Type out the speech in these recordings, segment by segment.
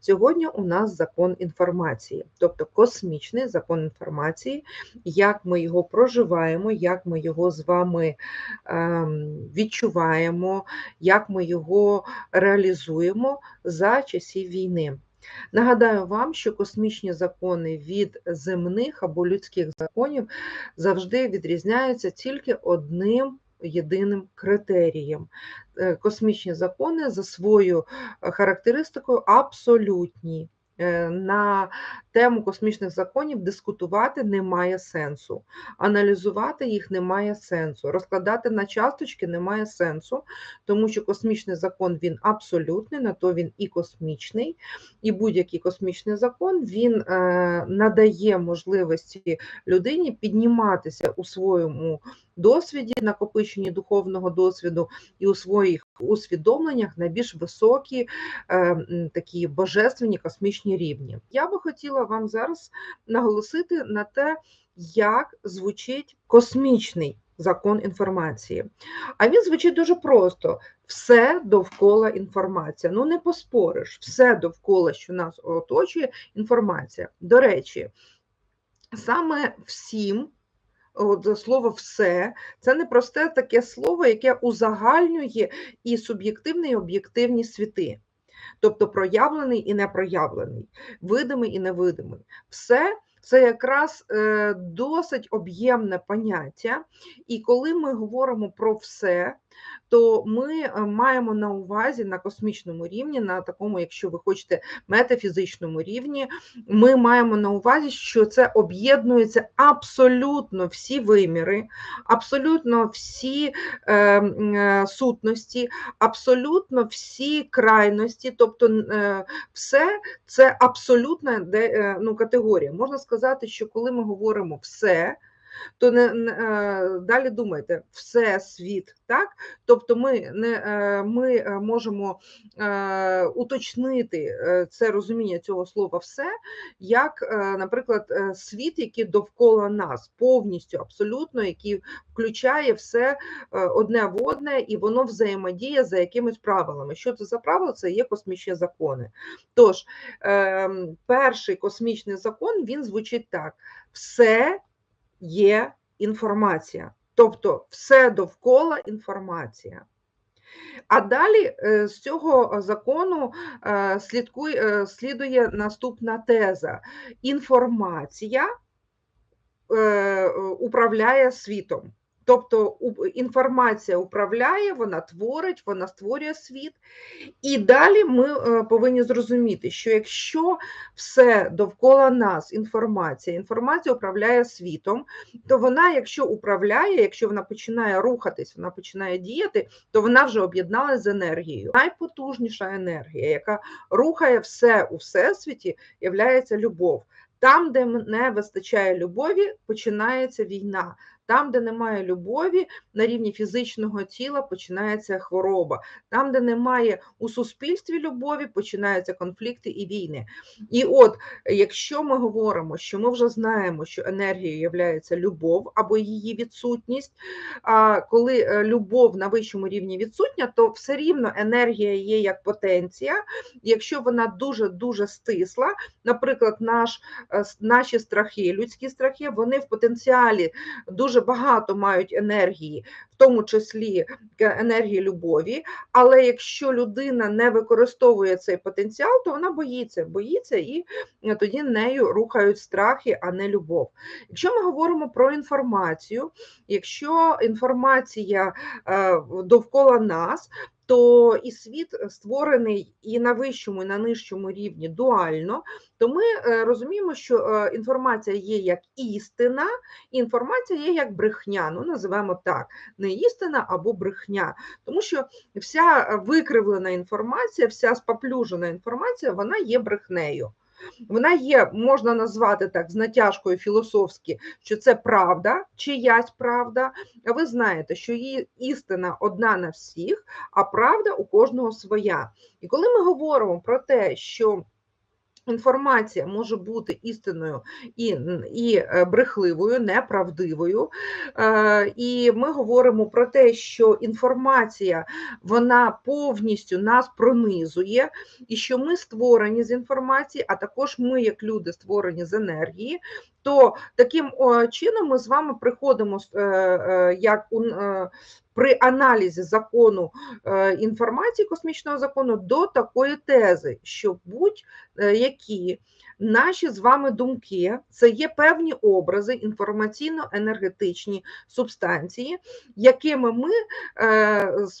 Сьогодні у нас закон інформації, тобто космічний закон інформації, як ми його проживаємо, як ми його з вами ем, відчуваємо, як ми його реалізуємо за часів війни. Нагадаю вам, що космічні закони від земних або людських законів завжди відрізняються тільки одним єдиним критерієм. Е, космічні закони за свою е, характеристикою абсолютні. Е, на тему космічних законів дискутувати немає сенсу, аналізувати їх немає сенсу, розкладати на часточки немає сенсу, тому що космічний закон він абсолютний, на то він і космічний, і будь-який космічний закон він е, надає можливості людині підніматися у своєму досвіді, накопиченні духовного досвіду і у своїх усвідомленнях на більш високі е, такі божественні космічні рівні. Я би хотіла вам зараз наголосити на те, як звучить космічний закон інформації. А він звучить дуже просто: все довкола інформація. Ну, не поспориш, все довкола, що нас оточує, інформація. До речі, саме всім. От слово все це не просте таке слово, яке узагальнює і суб'єктивні, і об'єктивні світи, тобто проявлений і непроявлений, видимий і невидимий. Все це якраз е, досить об'ємне поняття, і коли ми говоримо про все, то ми е, маємо на увазі на космічному рівні, на такому, якщо ви хочете, метафізичному рівні, ми маємо на увазі, що це об'єднується абсолютно всі виміри, абсолютно всі е, е, сутності, абсолютно всі крайності, тобто е, все це абсолютна де, ну, категорія. Можна сказати, що коли ми говоримо все то не, не далі думайте, все світ, так? Тобто ми не е, ми е, можемо е, уточнити це розуміння цього слова все, як, наприклад, світ, який довкола нас, повністю абсолютно, який включає все одне в одне, і воно взаємодіє за якимись правилами. Що це за правила? Це є космічні закони. Тож, ем, перший космічний закон він звучить так: все є інформація. Тобто все довкола інформація. А далі е, з цього закону е, слідкує, слідує наступна теза: інформація е, управляє світом. Тобто інформація управляє, вона творить, вона створює світ. І далі ми е, повинні зрозуміти, що якщо все довкола нас інформація, інформація управляє світом, то вона, якщо управляє, якщо вона починає рухатись, вона починає діяти, то вона вже об'єдналася з енергією. Найпотужніша енергія, яка рухає все у всесвіті, є любов. Там, де не вистачає любові, починається війна. Там, де немає любові, на рівні фізичного тіла починається хвороба. Там, де немає у суспільстві любові, починаються конфлікти і війни. І от, якщо ми говоримо, що ми вже знаємо, що енергією є любов або її відсутність, а коли е, любов на вищому рівні відсутня, то все рівно енергія є як потенція. Якщо вона дуже-дуже стисла, наприклад, наш, е, наші страхи, людські страхи, вони в потенціалі дуже дуже багато мають енергії, в тому числі енергії любові. Але якщо людина не використовує цей потенціал, то вона боїться, боїться і е, тоді нею рухають страхи, а не любов. Якщо ми говоримо про інформацію, якщо інформація е, довкола нас, то і світ створений і на вищому, і на нижчому рівні дуально, то ми е, розуміємо, що е, інформація є як істина, і інформація є як брехня. Ну, називаємо так, не істина або брехня. Тому що вся викривлена інформація, вся споплюжена інформація, вона є брехнею. Вона є, можна назвати так з натяжкою філософськи, що це правда, чиясь правда. А ви знаєте, що її істина одна на всіх, а правда у кожного своя. І коли ми говоримо про те, що Інформація може бути істинною і і е, брехливою, неправдивою. Е, і ми говоримо про те, що інформація вона повністю нас пронизує, і що ми створені з інформації, а також ми, як люди, створені з енергії. То таким чином ми з вами приходимо е, як при аналізі закону е, інформації космічного закону до такої тези, що будь-які наші з вами думки це є певні образи, інформаційно-енергетичні субстанції, якими ми е, е,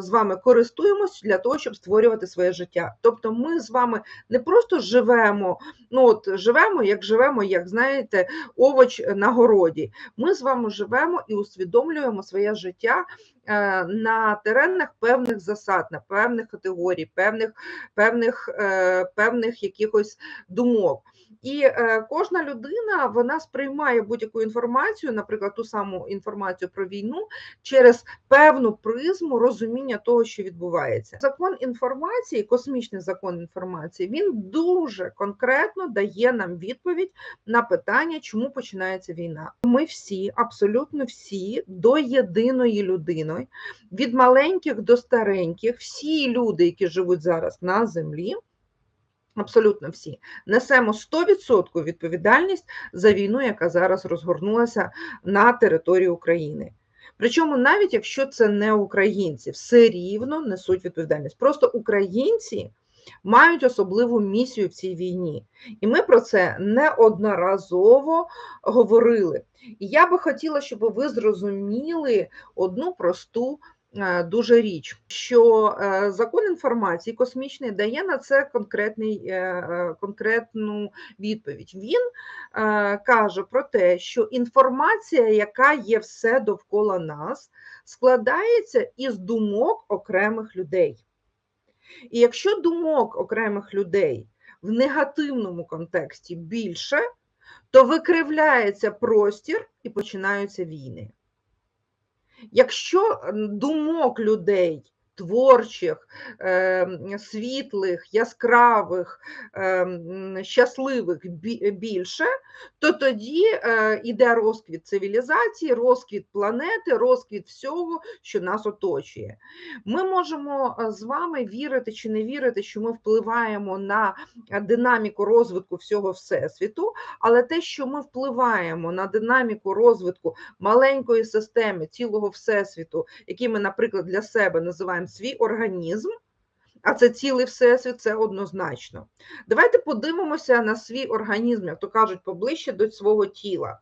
з вами користуємось для того, щоб створювати своє життя. Тобто, ми з вами не просто живемо, ну от живемо, як живемо, як знаєте, овоч на городі. Ми з вами живемо і усвідомлюємо своє життя Е, на теренах певних засад, на певних категорій, певних певних, е, певних якихось думок. І е, кожна людина вона сприймає будь-яку інформацію, наприклад, ту саму інформацію про війну, через певну призму розуміння того, що відбувається. Закон інформації, космічний закон інформації, він дуже конкретно дає нам відповідь на питання, чому починається війна. Ми всі, абсолютно всі, до єдиної людини, від маленьких до стареньких, всі люди, які живуть зараз на землі. Абсолютно всі несемо 100% відповідальність за війну, яка зараз розгорнулася на території України. Причому, навіть якщо це не українці, все рівно несуть відповідальність. Просто українці мають особливу місію в цій війні, і ми про це неодноразово говорили. І я би хотіла, щоб ви зрозуміли одну просту дуже річ, що е, закон інформації космічний дає на це конкретний, е, конкретну відповідь. Він каже про те, що інформація, яка є все довкола нас, складається із думок окремих людей. І якщо думок окремих людей в негативному контексті більше, то викривляється простір і починаються війни. Якщо думок людей творчих, ем, світлих, яскравих, ем, щасливих більше, то тоді йде е, розквіт цивілізації, розквіт планети, розквіт всього, що нас оточує. Ми можемо е, з вами вірити чи не вірити, що ми впливаємо на динаміку розвитку всього всесвіту, але те, що ми впливаємо на динаміку розвитку маленької системи цілого всесвіту, який ми, наприклад, для себе називаємо свій організм, а це цілий всесвіт, це однозначно. Давайте подивимося на свій організм, як то кажуть, поближче до свого тіла.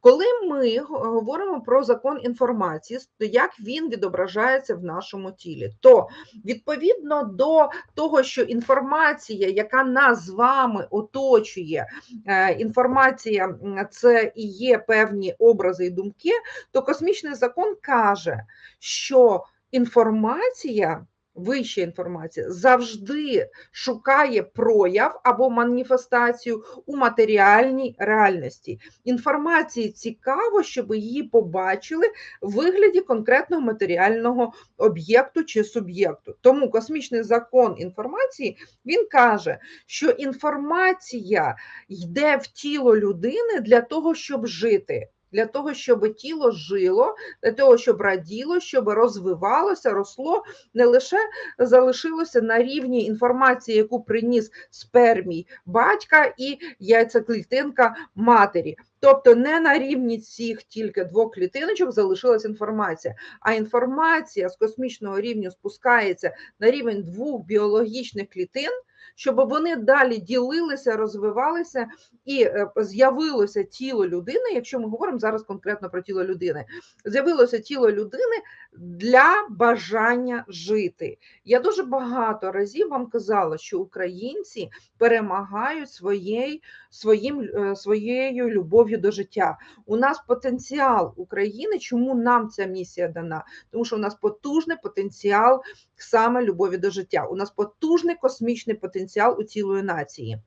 Коли ми говоримо про закон інформації, як він відображається в нашому тілі, то відповідно до того, що інформація, яка нас з вами оточує, е, інформація це і є певні образи і думки, то космічний закон каже, що інформація, вища інформація завжди шукає прояв або маніфестацію у матеріальній реальності. Інформації цікаво, щоб її побачили в вигляді конкретного матеріального об'єкту чи суб'єкту. Тому космічний закон інформації він каже, що інформація йде в тіло людини для того, щоб жити для того, щоб тіло жило, для того, щоб раділо, щоб розвивалося, росло, не лише залишилося на рівні інформації, яку приніс спермій батька і яйцеклітинка матері. Тобто не на рівні цих тільки двох клітиночок залишилася інформація, а інформація з космічного рівня спускається на рівень двох біологічних клітин щоб вони далі ділилися, розвивалися і е, з'явилося тіло людини. Якщо ми говоримо зараз конкретно про тіло людини, з'явилося тіло людини для бажання жити. Я дуже багато разів вам казала, що українці перемагають своєю своїм, е, своєю любов'ю до життя. У нас потенціал України. Чому нам ця місія дана? Тому що у нас потужний потенціал саме любові до життя. У нас потужний космічний потенціал у цілої нації.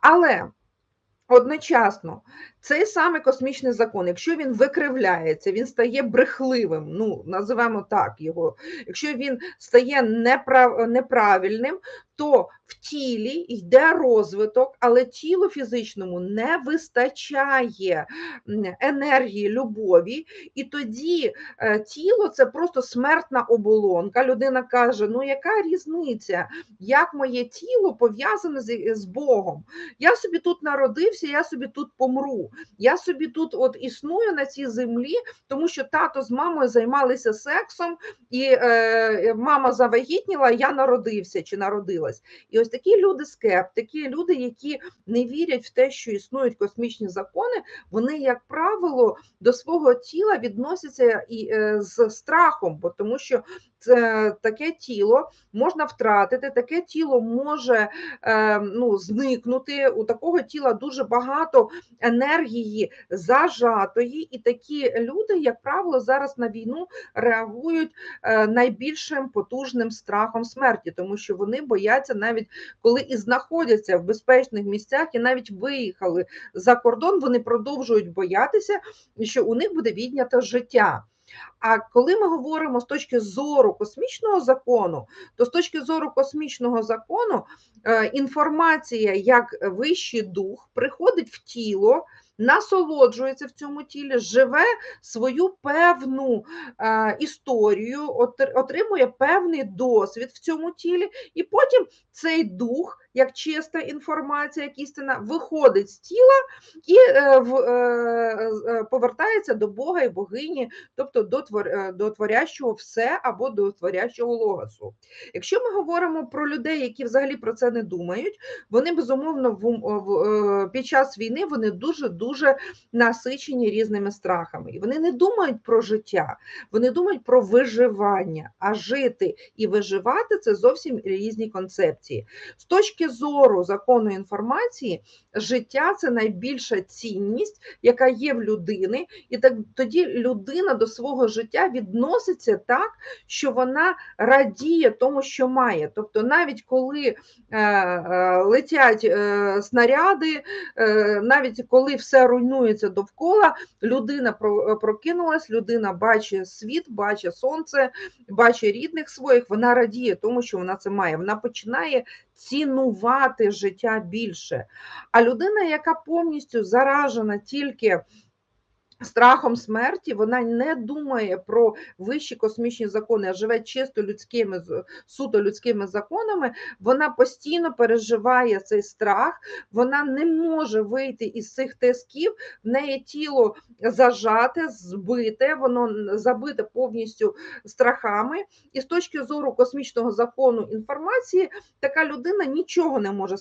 Але Одночасно, цей самий космічний закон, якщо він викривляється, він стає брехливим, ну називаємо так його. Якщо він стає неправ, неправильним, то в тілі йде розвиток, але тілу фізичному не вистачає енергії, любові, і тоді е, тіло це просто смертна оболонка. Людина каже: Ну, яка різниця, як моє тіло пов'язане з Богом? Я собі тут народився, я собі тут помру. Я собі тут от існую на цій землі, тому що тато з мамою займалися сексом, і е, мама завагітніла, я народився чи народилась. І ось такі люди скептики, люди, які не вірять в те, що існують космічні закони, вони, як правило, до свого тіла відносяться і е, з страхом, бо тому що таке тіло можна втратити, таке тіло може е, ну, зникнути. У такого тіла дуже багато енергії зажатої, і такі люди, як правило, зараз на війну реагують е, найбільшим потужним страхом смерті, тому що вони бояться навіть коли і знаходяться в безпечних місцях, і навіть виїхали за кордон, вони продовжують боятися, що у них буде віднято життя. А коли ми говоримо з точки зору космічного закону, то з точки зору космічного закону е, інформація як вищий дух приходить в тіло насолоджується в цьому тілі, живе свою певну е, історію, отримує певний досвід в цьому тілі, і потім цей дух, як чиста інформація, як істина, виходить з тіла і е, е, е повертається до Бога і богині, тобто до твор, творящого все або до творящого логосу. Якщо ми говоримо про людей, які взагалі про це не думають, вони безумовно під час війни вони дуже дуже насичені різними страхами. І вони не думають про життя, вони думають про виживання, а жити і виживати це зовсім різні концепції. З точки зору закону інформації, життя це найбільша цінність, яка є в людини, і так тоді людина до свого життя відноситься так, що вона радіє тому, що має. Тобто, навіть коли е, е, летять е, снаряди, е, навіть коли все руйнується довкола, людина прокинулась, людина бачить світ, бачить сонце, бачить рідних своїх, вона радіє тому, що вона це має. Вона починає цінувати життя більше. А людина, яка повністю заражена тільки страхом смерті, вона не думає про вищі космічні закони, а живе чисто людськими суто людськими законами. Вона постійно переживає цей страх, вона не може вийти із цих тисків, в неї тіло зажате, збите, воно забите повністю страхами. І з точки зору космічного закону інформації, така людина нічого не може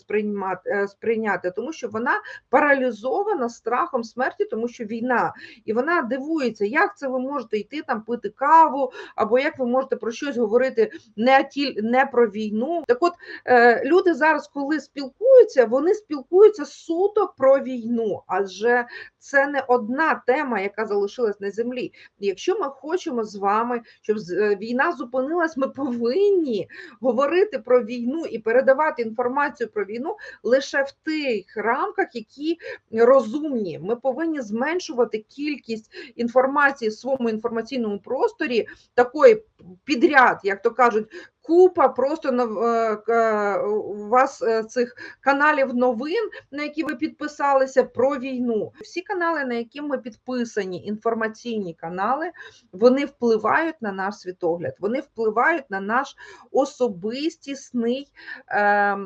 е, сприйняти, тому що вона паралізована страхом смерті, тому що війна і вона дивується, як це ви можете йти там пити каву, або як ви можете про щось говорити не тіль, не про війну. Так, от е, люди зараз, коли спілкуються, вони спілкуються суто про війну, адже це не одна тема, яка залишилась на землі. Якщо ми хочемо з вами, щоб е, війна зупинилась, ми повинні говорити про війну і передавати інформацію про війну лише в тих рамках, які розумні. Ми повинні зменшувати кількість інформації в своєму інформаційному просторі такої підряд, як то кажуть, купа просто е, у вас е, цих каналів новин, на які ви підписалися про війну. Всі канали, на які ми підписані, інформаційні канали, вони впливають на наш світогляд, вони впливають на наш особистісний е,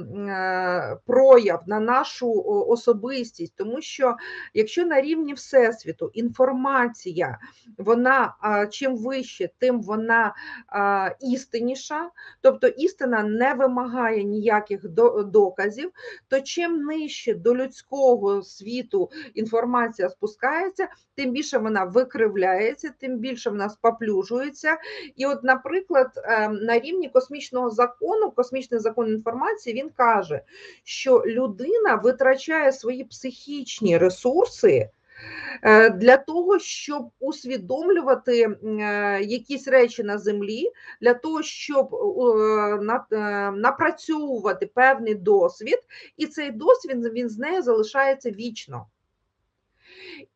прояв, на нашу особистість, тому що якщо на рівні всесвіту інформація, вона чим вище, тим вона істинніша. Тобто істина не вимагає ніяких доказів, то чим нижче до людського світу інформація спускається, тим більше вона викривляється, тим більше вона споплюжується. І, от, наприклад, ем, на рівні космічного закону, космічний закон інформації, він каже, що людина витрачає свої психічні ресурси. Е, для того, щоб усвідомлювати е, якісь речі на землі, для того, щоб е, напрацьовувати певний досвід, і цей досвід він з нею залишається вічно.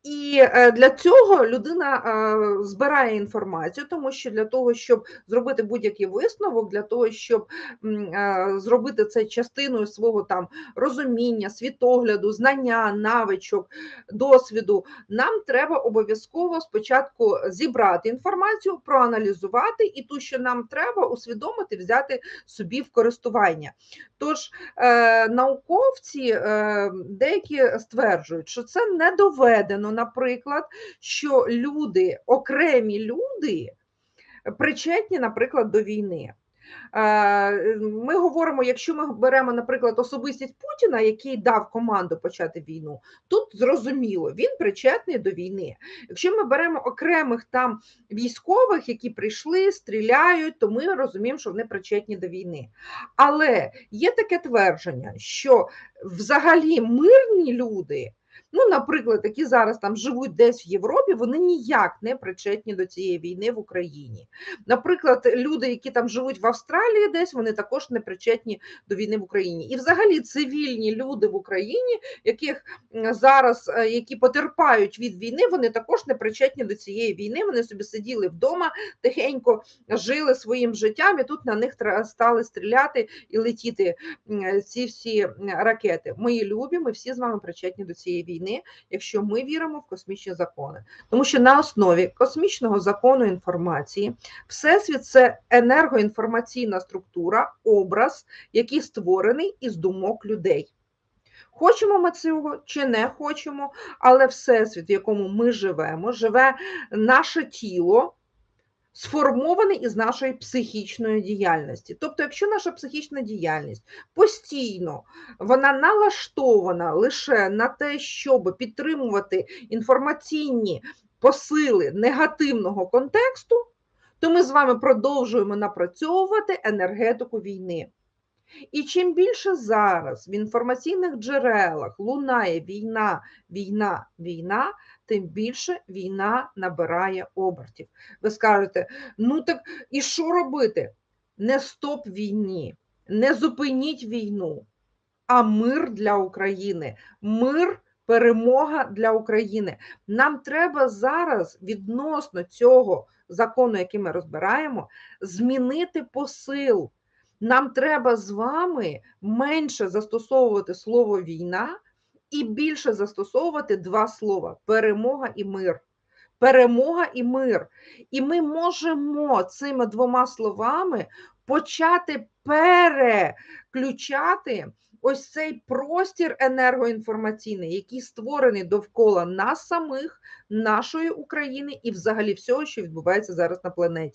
І е, для цього людина е, збирає інформацію, тому що для того, щоб зробити будь-який висновок, для того, щоб е, зробити це частиною свого там розуміння, світогляду, знання, навичок, досвіду, нам треба обов'язково спочатку зібрати інформацію, проаналізувати і ту, що нам треба, усвідомити, взяти собі в користування. Тож науковці деякі стверджують, що це не доведено, наприклад, що люди, окремі люди причетні, наприклад, до війни. Е, Ми говоримо, якщо ми беремо, наприклад, особистість Путіна, який дав команду почати війну, тут зрозуміло, він причетний до війни. Якщо ми беремо окремих там військових, які прийшли, стріляють, то ми розуміємо, що вони причетні до війни. Але є таке твердження, що взагалі мирні люди. Ну, наприклад, які зараз там живуть десь в Європі, вони ніяк не причетні до цієї війни в Україні. Наприклад, люди, які там живуть в Австралії, десь вони також не причетні до війни в Україні. І, взагалі, цивільні люди в Україні, яких зараз е, які потерпають від війни, вони також не причетні до цієї війни. Вони собі сиділи вдома, тихенько жили своїм життям, і тут на них стали стріляти і летіти ці всі ракети. Мої любі, ми всі з вами причетні до цієї війни війни, якщо ми віримо в космічні закони. Тому що на основі космічного закону інформації всесвіт це енергоінформаційна структура, образ, який створений із думок людей. Хочемо ми цього чи не хочемо, але всесвіт, в якому ми живемо, живе наше тіло сформований із нашої психічної діяльності. Тобто, якщо наша психічна діяльність постійно вона налаштована лише на те, щоб підтримувати інформаційні посили негативного контексту, то ми з вами продовжуємо напрацьовувати енергетику війни. І чим більше зараз в інформаційних джерелах лунає війна, війна, війна, тим більше війна набирає обертів. Ви скажете, ну так і що робити? Не стоп війні, не зупиніть війну, а мир для України. Мир. Перемога для України. Нам треба зараз відносно цього закону, який ми розбираємо, змінити посил. Нам треба з вами менше застосовувати слово війна і більше застосовувати два слова: перемога і мир. Перемога і мир. І ми можемо цими двома словами почати переключати ось цей простір енергоінформаційний, який створений довкола нас самих, нашої України і взагалі всього, що відбувається зараз на планеті.